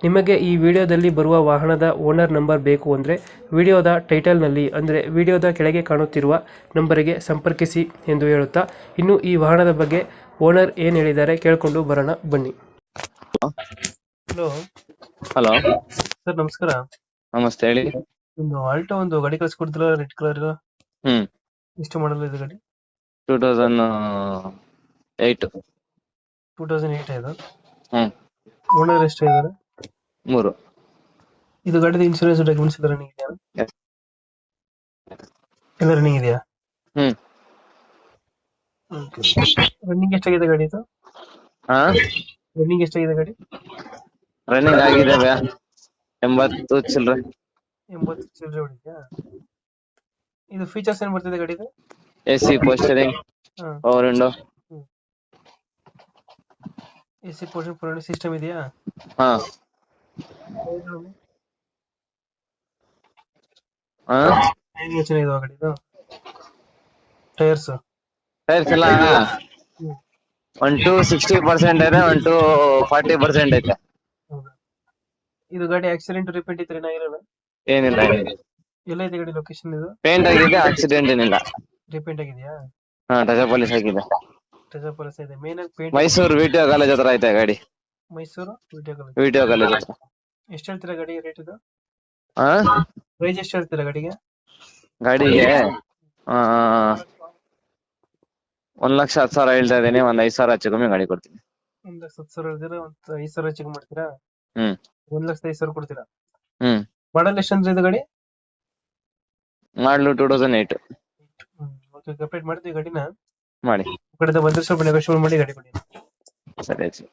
ನಿಮಗೆ ಈ ವಿಡಿಯೋದಲ್ಲಿ ಬರುವ ವಾಹನದ ಓನರ್ ನಂಬರ್ ಬೇಕು ಅಂದರೆ ವಿಡಿಯೋದ ಟೈಟಲ್ನಲ್ಲಿ ಅಂದರೆ ವಿಡಿಯೋದ ಕೆಳಗೆ ಕಾಣುತ್ತಿರುವ ನಂಬರಿಗೆ ಸಂಪರ್ಕಿಸಿ ಎಂದು ಹೇಳುತ್ತಾ ಇನ್ನು ಈ ವಾಹನದ ಬಗ್ಗೆ ಓನರ್ ಏನು ಹೇಳಿದ್ದಾರೆ ಕೇಳಿಕೊಂಡು ಬರೋಣ ಬನ್ನಿ. ಹಲೋ. ಹಲೋ. ಸರ್ ನಮಸ್ಕಾರ. ನಮಸ್ತೆ ಹೇಳಿ. ಒಂದು ಆಲ್ಟೋ ಒಂದು ಗಾಡಿ ಕಳಿಸ್ಕೊಡ್ತಿಲ್ಲ ರೆಡ್ ಕಲರ್ ಹ್ಮ್. ಎಷ್ಟು ಮಾಡಲ್ ಇದು ಗಾಡಿ? Two thousand eight two thousand eight ಇದು? ಹ್ಮ್. ಓನರ್ ಎಷ್ಟು ಇದ್ದಾರೆ? ಮೂರು. ಇದು ಗಾಡಿ ಇನ್ಶೂರೆನ್ಸ್ ಡಾಕ್ಯುಮೆಂಟ್ಸ್ ಎಲ್ಲ ರನ್ನಿಂಗ್ ಇದೆಯಾ. ಎಲ್ಲ ರನ್ನಿಂಗ್ ಇದೆಯಾ? ಹ್ಮ್. ರನ್ನಿಂಗ್ ಎಷ್ಟಾಗಿದೆ ಗಾಡಿ ಇದು ಹಾ ರನ್ನಿಂಗ್ ಎಷ್ಟಾಗಿದೆ ಗಾಡಿ? ರನ್ನಿಂಗ್ ಆಗಿದ್ದಾವೆ ಎಂಬತ್ತು ಚಿಲ್ರೆ. ಎಂಬತ್ತು ಚಿಲ್ಲರೆ ಹೊಡಿದ್ಯಾ? ಇದು ಫೀಚರ್ಸ್ ಏನ್ ಬರ್ತಿದೆ ಗಾಡಿದು? ಎ ಎಸಿ ಪೋಸ್ಟರಿಂಗ್ ಹಾ. Power window A C portion system ಇದೆಯಾ? ಹಾ. ಏನು ಯೋಚನೆ ಇದಾವ ಗಾಡಿದು ಟೈರ್ಸ್ ಟೈರ್ಸ್ ಎಲ್ಲ? ಒನ್ ಟು ಸಿಕ್ಸ್ಟಿ ಪರ್ಸೆಂಟ್ ಇದೆ ಒನ್ ಟು ಫಾರ್ಟಿ ಪರ್ಸೆಂಟ್ ಐತೆ. ಇದು ಗಾಡಿ ಆಕ್ಸಿಡೆಂಟ್ ರಿಪೇಂಟ್ ಇದ್ರೆ ಏನಾಗಿರಲ್ಲ ಏನಿಲ್ಲ ಎಲ್ಲ ಇದೆ ಗಾಡಿ ಲೊಕೇಶನ್ ಇದು? ಪೇಂಟ್ ಆಗಿದೆ ಆಕ್ಸಿಡೆಂಟ್ ಏನಿಲ್ಲ. ರಿಪೇಂಟ್ ಆಗಿದೆಯಾ? ಹಾ ಟಚ ಪೊಲೀಸ್ ಆಗಿದೆ. ಟಚಪ್ ಕೆಲಸ ಇದೆ ಮೇನ್ ಆಗಿ ಪೇಂಟ್ ಮೈಸೂರು ವಿಡಿಯೋ ಕಾಲೇಜ್ ಹತ್ರ ಐತೆ ಗಾಡಿ. Mysuru video college video college ಹತ್ರ. ಎಷ್ಟು ಹೇಳ್ತೀರಾ ಗಾಡಿ ರೇಟ್ ಇದು? ಆ? ಪ್ರೈಸ್ ಎಷ್ಟು ಹೇಳ್ತೀರಾ ಗಾಡಿಗೆ? ಗಾಡಿಗೆ? ಆ, ಒಂದ್ ಲಕ್ಷ ಹತ್ತು ಸಾವಿರ ಹೇಳ್ತಾ ಇದ್ದೀನಿ ಒಂದ್ ಐದ್ ಸಾವಿರ ಹೆಚ್ಚು ಕಮ್ಮಿ ಗಾಡಿ ಕೊಡ್ತೀನಿ. ಒಂದ್ ಲಕ್ಷ ಹತ್ತು ಸಾವಿರ ಹೇಳ್ತೀರಾ ಒಂದ್ ಐದ್ ಸಾವಿರ ಚೆಕ್ ಮಾಡ್ತೀರಾ? ಹ್ಮ್. ಒಂದ್ ಲಕ್ಷದ ಐದ್ ಸಾವಿರ ಕೊಡ್ತೀರಾ? ಹ್ಮ್. ಮಾಡಲ್ ಎಷ್ಟು ಅಂದ್ರೆ ಇದು ಗಾಡಿ? Model two thousand eight okay complete ಮಾಡ್ತೀವಿ ಗಾಡಿನ. ಮಾಡಿ. ಈ ಕಡೆ ಬಂದ್ರೆ ಸ್ವಲ್ಪ ನೆಗೋಷಿಯೇಟ್ ಮಾಡಿ ಗಾಡಿ ಕೊಡಿ. ಸರಿ ಆಯ್ತು.